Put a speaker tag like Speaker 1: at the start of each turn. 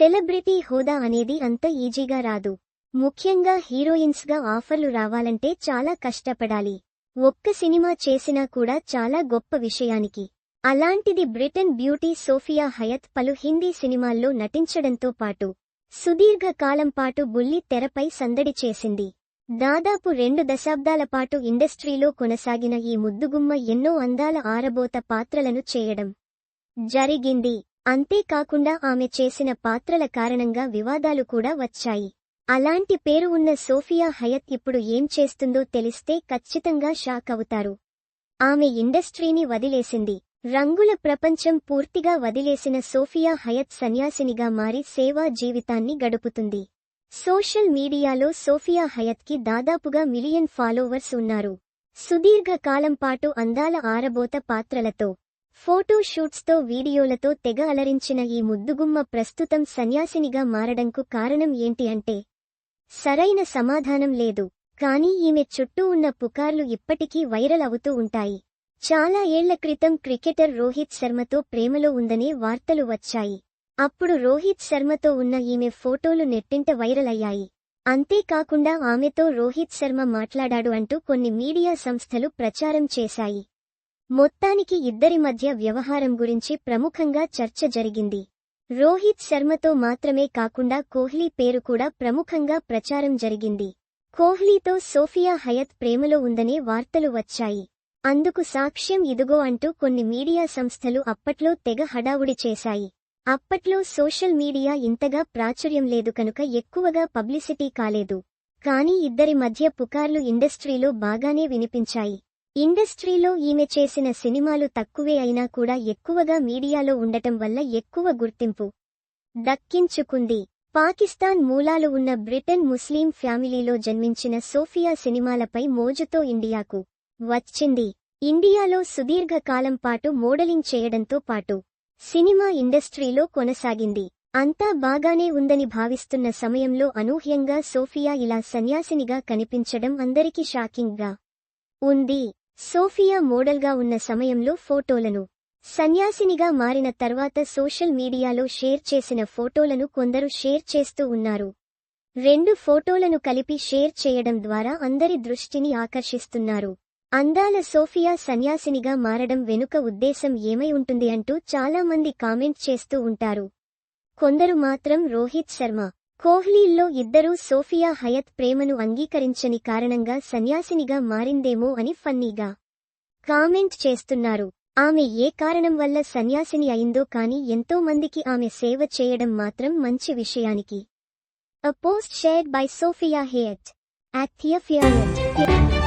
Speaker 1: Celebrity హోదా అనేది అంత ఈజీగా రాదు. ముఖ్యంగా హీరోయిన్స్గా ఆఫర్లు రావాలంటే చాలా కష్టపడాలి. ఒక్క సినిమా చేసినా కూడా చాలా గొప్ప విషయానికి. అలాంటిది బ్రిటన్ బ్యూటీ సోఫియా హయత్ పలు హిందీ సినిమాల్లో నటించడంతో పాటు సుదీర్ఘ కాలం పాటు బుల్లి తెరపై సందడి చేసింది. దాదాపు రెండు దశాబ్దాల పాటు ఇండస్ట్రీలో కొనసాగిన ఈ ముద్దుగుమ్మ ఎన్నో అందాల ఆరబోత పాత్రలను చేయడం జరిగింది. అంతేకాకుండా ఆమె చేసిన పాత్రల కారణంగా వివాదాలు కూడా వచ్చాయి. అలాంటి పేరు ఉన్న సోఫియా హయత్ ఇప్పుడు ఏం చేస్తుందో తెలిస్తే ఖచ్చితంగా షాక్ అవుతారు. ఆమె ఇండస్ట్రీని వదిలేసింది. రంగుల ప్రపంచం పూర్తిగా వదిలేసిన సోఫియా హయత్ సన్యాసినిగా మారి సేవా జీవితాన్ని గడుపుతుంది. సోషల్ మీడియాలో సోఫియా హయత్కి దాదాపుగా మిలియన్ ఫాలోవర్స్ ఉన్నారు. సుదీర్ఘ కాలం పాటు అందాల ఆరబోత పాత్రలతో ఫోటో షూట్స్తో వీడియోలతో తెగ అలరించిన ఈ ముద్దుగుమ్మ ప్రస్తుతం సన్యాసినిగా మారడంకు కారణం ఏంటి అంటే సరైన సమాధానం లేదు. కానీ ఈమె చుట్టూ ఉన్న పుకార్లు ఇప్పటికీ వైరల్ అవుతూ ఉంటాయి. చాలా ఏళ్ళ క్రితం క్రికెటర్ రోహిత్ శర్మతో ప్రేమలో ఉందనే వార్తలు వచ్చాయి. అప్పుడు రోహిత్ శర్మతో ఉన్న ఈమె ఫోటోలు నెట్టింట వైరల్ అయ్యాయి. అంతేకాకుండా ఆమెతో రోహిత్ శర్మ మాట్లాడాడు అంటూ కొన్ని మీడియా సంస్థలు ప్రచారం చేశాయి. మొత్తానికి ఇద్దరి మధ్య వ్యవహారం గురించి ప్రముఖంగా చర్చ జరిగింది. రోహిత్ శర్మతో మాత్రమే కాకుండా కోహ్లీ పేరు కూడా ప్రముఖంగా ప్రచారం జరిగింది. కోహ్లీతో సోఫియా హయత్ ప్రేమలో ఉందనే వార్తలు వచ్చాయి. అందుకు సాక్ష్యం ఇదుగో అంటూ కొన్ని మీడియా సంస్థలు అప్పట్లో తెగ హడావుడి చేశాయి. అప్పట్లో సోషల్ మీడియా ఇంతగా ప్రాచుర్యం లేదు కనుక ఎక్కువగా పబ్లిసిటీ కాలేదు. కానీ ఇద్దరి మధ్య పుకార్లు ఇండస్ట్రీలో బాగానే వినిపించాయి. ఇండస్ట్రీలో ఈమె చేసిన సినిమాలు తక్కువే అయినా కూడా ఎక్కువగా మీడియాలో ఉండటం వల్ల ఎక్కువ గుర్తింపు దక్కించుకుంది. పాకిస్తాన్ మూలాలు ఉన్న బ్రిటన్ ముస్లిం ఫ్యామిలీలో జన్మించిన సోఫియా సినిమాలపై మోజుతో ఇండియాకు వచ్చింది. ఇండియాలో సుదీర్ఘ కాలం పాటు మోడలింగ్ చేయడంతో పాటు సినిమా ఇండస్ట్రీలో కొనసాగింది. అంతా బాగానే ఉందని భావిస్తున్న సమయంలో అనూహ్యంగా సోఫియా ఇలా సన్యాసినిగా కనిపించడం అందరికీ షాకింగ్గా ఉంది. సోఫియా మోడల్గా ఉన్న సమయంలో ఫోటోలను సన్యాసినిగా మారిన తర్వాత సోషల్ మీడియాలో షేర్ చేసిన ఫోటోలను కొందరు షేర్ చేస్తూ ఉన్నారు. రెండు ఫోటోలను కలిపి షేర్ చేయడం ద్వారా అందరి దృష్టిని ఆకర్షిస్తున్నారు. అందాల సోఫియా సన్యాసినిగా మారడం వెనుక ఉద్దేశం ఏమై ఉంటుంది అంటూ చాలామంది కామెంట్ చేస్తూ ఉంటారు. కొందరు మాత్రం రోహిత్ శర్మ కోహ్లీల్లో ఇద్దరూ సోఫియా హయత్ ప్రేమను అంగీకరించని కారణంగా సన్యాసినిగా మారిందేమో అని ఫన్నీగా కామెంట్ చేస్తున్నారు. ఆమె ఏ కారణం వల్ల సన్యాసిని అయిందో కాని ఎంతో మందికి ఆమె సేవ చేయడం మాత్రం మంచి విషయానికి. అ post shared by Sophia Hyatt at Theophilus.